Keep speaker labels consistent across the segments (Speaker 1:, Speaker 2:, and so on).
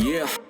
Speaker 1: Yeah.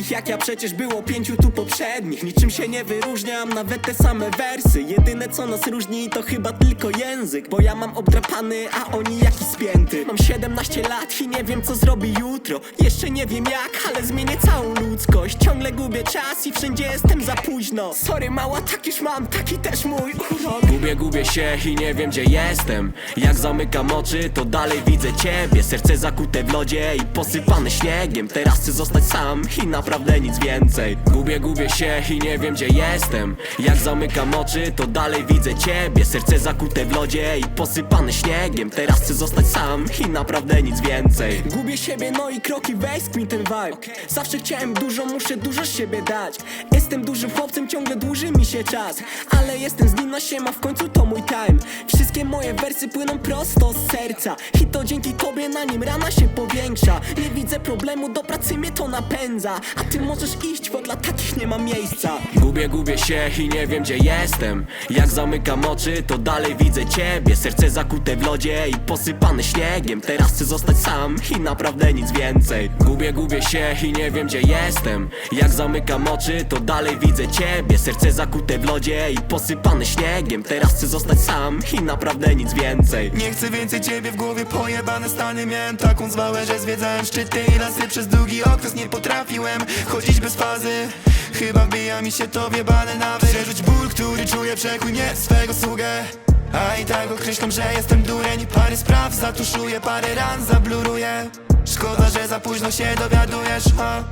Speaker 1: Takich jak ja przecież było pięciu tu poprzednich. Niczym się nie wyróżniam, nawet te same wersy. Jedyne co nas różni to chyba tylko język. Bo ja mam obdrapany, a oni jakiś spięty. Mam 17 lat i nie wiem co zrobi jutro. Jeszcze nie wiem jak, ale zmienię całą ludzkość. Ciągle gubię czas i wszędzie jestem za późno. Sorry mała, takiż mam, taki też mój urok. Gubię, gubię się i nie wiem gdzie jestem. Jak zamykam oczy, to dalej widzę ciebie. Serce zakute w lodzie i posypane śniegiem. Teraz chcę zostać sam i naprawdę nic więcej. Gubię, gubię się i nie wiem gdzie jestem. Jak zamykam oczy, to dalej widzę ciebie. Serce zakute w lodzie i posypane śniegiem. Teraz chcę zostać sam i naprawdę nic więcej. Gubię siebie, no i kroki, weź mi ten vibe. Zawsze chciałem dużo, muszę dużo siebie dać. Jestem dużym chłopcem, ciągle dłuży mi się czas. Ale jestem z nim na siema, w końcu to mój time. Wszystkie moje wersy płyną prosto z serca. I to dzięki tobie na nim rana się powiększa. Nie widzę problemu, do pracy mnie to napędza A ty możesz iść, bo dla takich nie ma miejsca. Gubię, gubię się i nie wiem gdzie jestem. Jak zamykam oczy, to dalej widzę ciebie. Serce zakute w lodzie i posypane śniegiem. Teraz chcę zostać sam i naprawdę nic więcej. Gubię, gubię się i nie wiem gdzie jestem. Jak zamykam oczy, to dalej widzę ciebie. Serce zakute w lodzie i posypane śniegiem. Teraz chcę zostać sam i naprawdę nic więcej.
Speaker 2: Nie chcę więcej ciebie w głowie, pojebane stany Miałem taką zwałę, że zwiedzałem szczyty i lasy. Przez długi okres nie potrafiłem chodzić bez fazy. Chyba wbija mi się to wiebane nawet Przerzuć ból, który czuję, przekuj mnie swego sługę. A i tak określam, że jestem dureń. Parę spraw zatuszuję, parę ran zabluruję. Szkoda, że za późno się dowiadujesz, ha.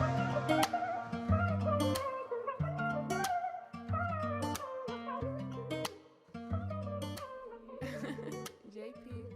Speaker 3: JP.